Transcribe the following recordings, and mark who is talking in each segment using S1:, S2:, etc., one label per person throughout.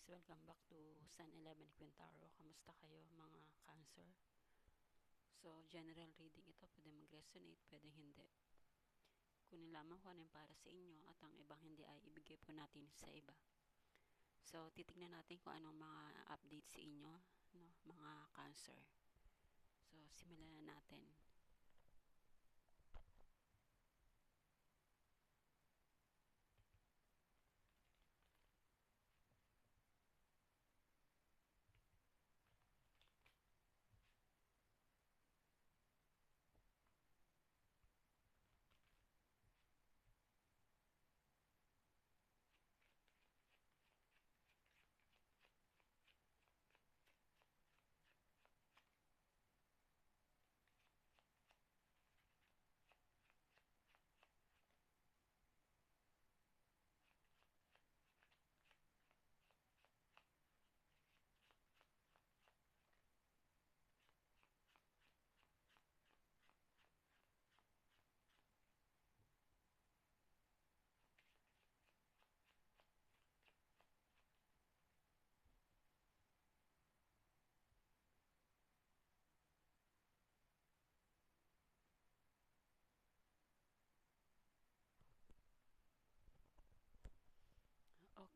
S1: guys, welcome back to Sun 11 Quintaro. Kamusta kayo mga cancer? So, general reading ito. Pwede mag-resonate, pwede hindi. Kunin lamang kung ano para sa inyo at ang ibang hindi ay ibigay po natin sa iba. So, titignan natin kung anong mga update sa inyo, no? mga cancer. So, simulan na natin.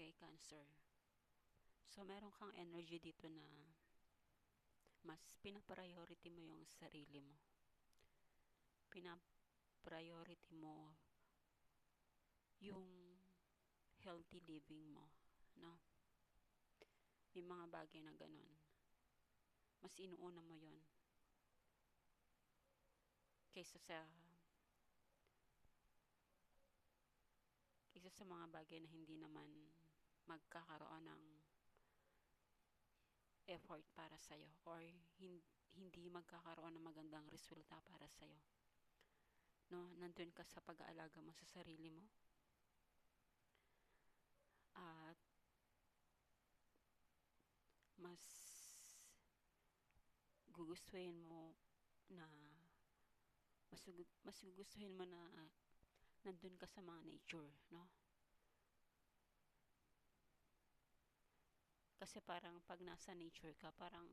S1: Okay, Cancer. So, meron kang energy dito na mas pinapriority mo yung sarili mo. Pinapriority mo yung healthy living mo, no? May mga bagay na ganun. Mas inuuna mo yon kaysa sa isa sa mga bagay na hindi naman magkakaroon ng effort para sa'yo or hindi magkakaroon ng magandang resulta para sa'yo. No, nandun ka sa pag-aalaga mo sa sarili mo. At mas gugustuhin mo na mas, mas gugustuhin mo na nandun ka sa mga nature, no? Kasi parang pag nasa nature ka, parang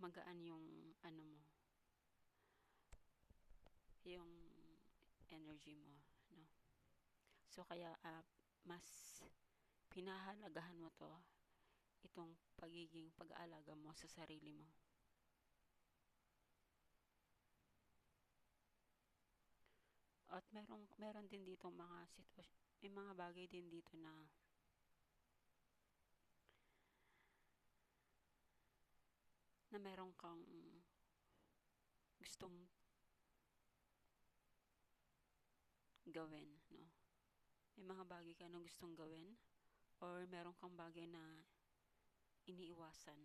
S1: magaan yung ano mo, yung energy mo, no? So, kaya uh, mas pinahalagahan mo to itong pagiging pag-aalaga mo sa sarili mo. At merong, meron din dito mga sitwasyon, may mga bagay din dito na na meron kang gustong gawin, no? May mga bagay ka na gustong gawin or meron kang bagay na iniiwasan.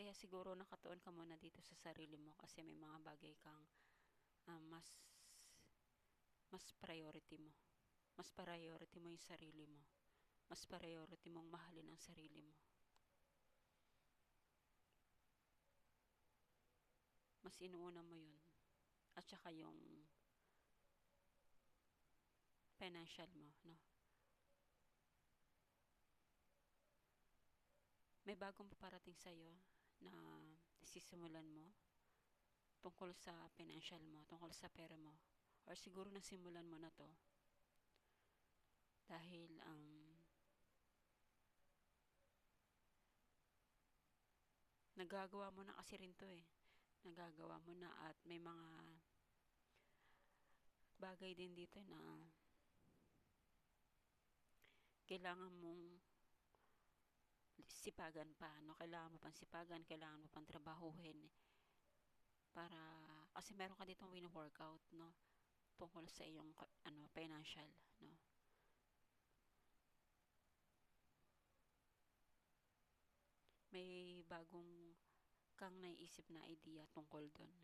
S1: Kaya siguro nakatuon ka muna dito sa sarili mo kasi may mga bagay kang uh, mas mas priority mo. Mas priority mo yung sarili mo. Mas priority mong mahalin ang sarili mo. Mas inuuna mo yun. At saka yung financial mo, no? May bagong paparating sa'yo na sisimulan mo tungkol sa financial mo, tungkol sa pera mo. Or siguro na simulan mo na to dahil um, nagagawa mo na kasi rin to eh. Nagagawa mo na at may mga bagay din dito na kailangan mong sipagan pa, no? Kailangan mo pang sipagan, kailangan mo pang trabahuhin para kasi meron ka dito win-workout, no? Tungkol sa iyong ano, financial, no? May bagong kang naiisip na idea tungkol doon.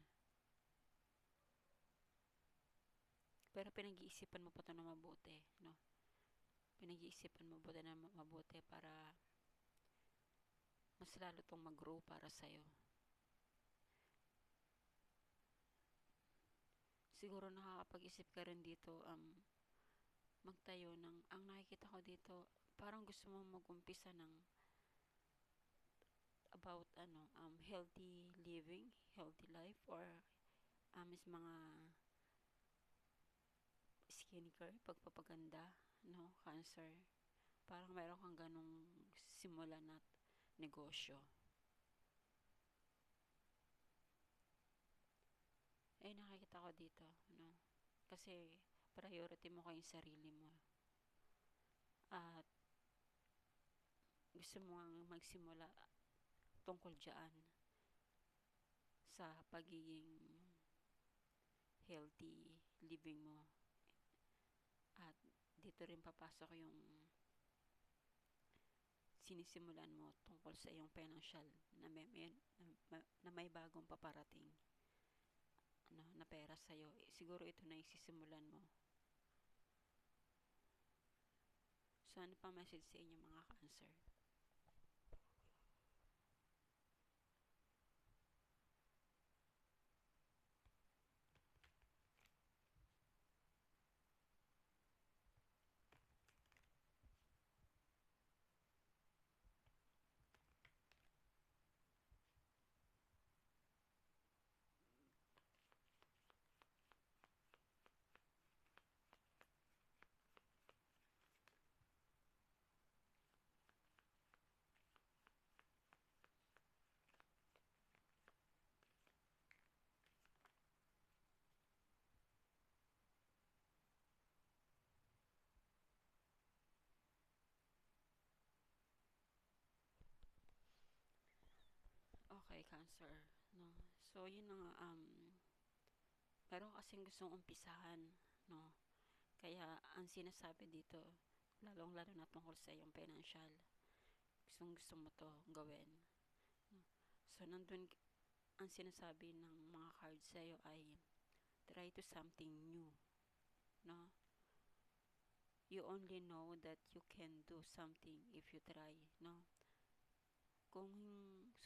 S1: Pero pinag-iisipan mo pa ito na mabuti, no? Pinag-iisipan mo pa na mabuti para mas lalo tong mag-grow para sa'yo. Siguro nakakapag-isip ka rin dito um, magtayo ng, ang nakikita ko dito, parang gusto mo mag-umpisa ng about ano, um, healthy living, healthy life, or um, is mga skincare, pagpapaganda, no, cancer. Parang meron kang ganong simulan at negosyo. Eh, nakikita ko dito, no? Kasi, priority mo kayong sarili mo. At, gusto mo ang magsimula tungkol dyan sa pagiging healthy living mo. At, dito rin papasok yung sinisimulan mo tungkol sa iyong financial na may, na, na may bagong paparating ano, na pera sa'yo, eh, siguro ito na yung sisimulan mo. So, ano pa message sa inyo mga cancer? Okay, cancer, no? So, yun na nga, um, meron kasing gustong umpisahan, no? Kaya, ang sinasabi dito, lalong-lalo na tungkol sa iyong financial, gustong gusto mo to gawin. No? So, nandun, ang sinasabi ng mga cards sa'yo ay, try to something new, no? You only know that you can do something if you try, no? Kung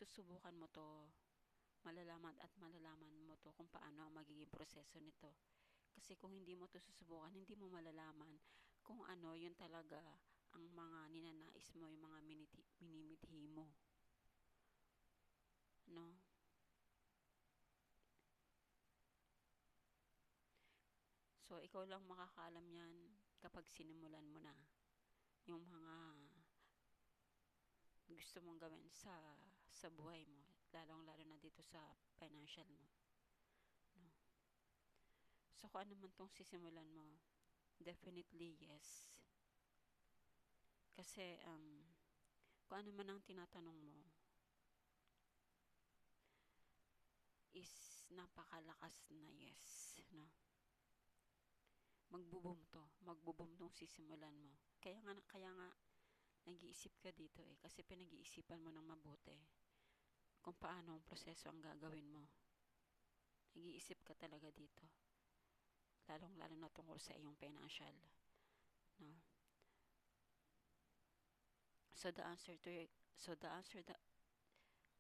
S1: susubukan mo to, malalaman at malalaman mo to kung paano ang magiging proseso nito. Kasi kung hindi mo to susubukan, hindi mo malalaman kung ano yun talaga ang mga ninanais mo, yung mga miniti, minimithi mo. No? So, ikaw lang makakaalam yan kapag sinimulan mo na yung mga gusto mong gawin sa sa buhay mo, lalong-lalo na dito sa financial mo. No? So, kung ano man tong sisimulan mo, definitely yes. Kasi, um, kung ano man ang tinatanong mo, is napakalakas na yes, no? Magbubom to, magbubom tong sisimulan mo. Kaya nga, kaya nga, nag-iisip ka dito eh, kasi pinag-iisipan mo ng mabuti kung paano ang proseso ang gagawin mo. Nag-iisip ka talaga dito. Lalong-lalo na tungkol sa iyong financial. No? So the answer to your so the answer the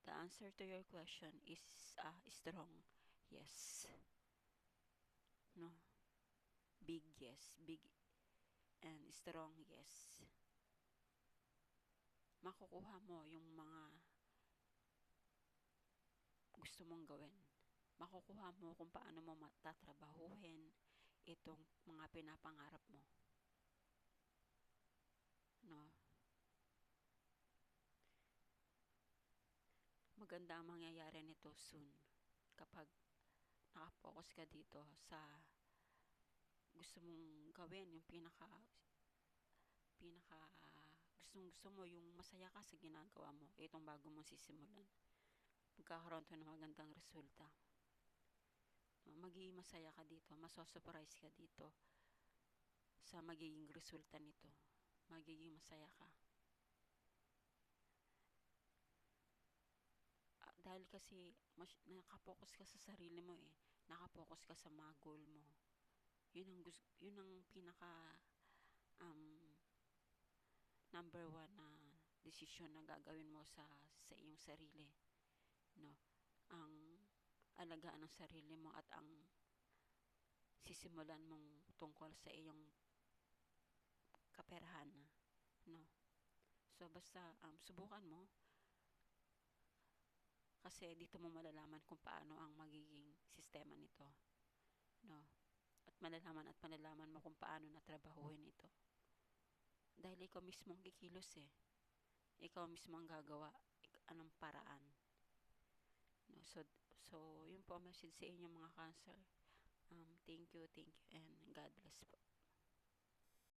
S1: the answer to your question is uh, strong. Yes. No. Big yes, big and strong yes. Makukuha mo yung mga gusto mong gawin. Makukuha mo kung paano mo matatrabahuhin itong mga pinapangarap mo. No? Maganda ang mangyayari nito soon kapag nakapokus ka dito sa gusto mong gawin, yung pinaka pinaka gustong gusto mo, yung masaya ka sa ginagawa mo, itong bago mong sisimulan magkakaroon to ng magandang resulta. No, magiging masaya ka dito, masosurprise ka dito sa magiging resulta nito. Magiging masaya ka. Ah, dahil kasi mas, nakapokus ka sa sarili mo eh. Nakapokus ka sa mga goal mo. Yun ang, yun ang pinaka um, number one na desisyon na gagawin mo sa sa iyong sarili no ang alagaan ng sarili mo at ang sisimulan mong tungkol sa iyong kaperahan, no? So, basta um, subukan mo kasi dito mo malalaman kung paano ang magiging sistema nito, no? At malalaman at malalaman mo kung paano natrabahuhin ito. Dahil ikaw mismo ang kikilos eh. Ikaw mismo ang gagawa. Anong paraan. No? So, so, yun po ang message sa inyo mga cancer. Um, thank you, thank you, and God bless po.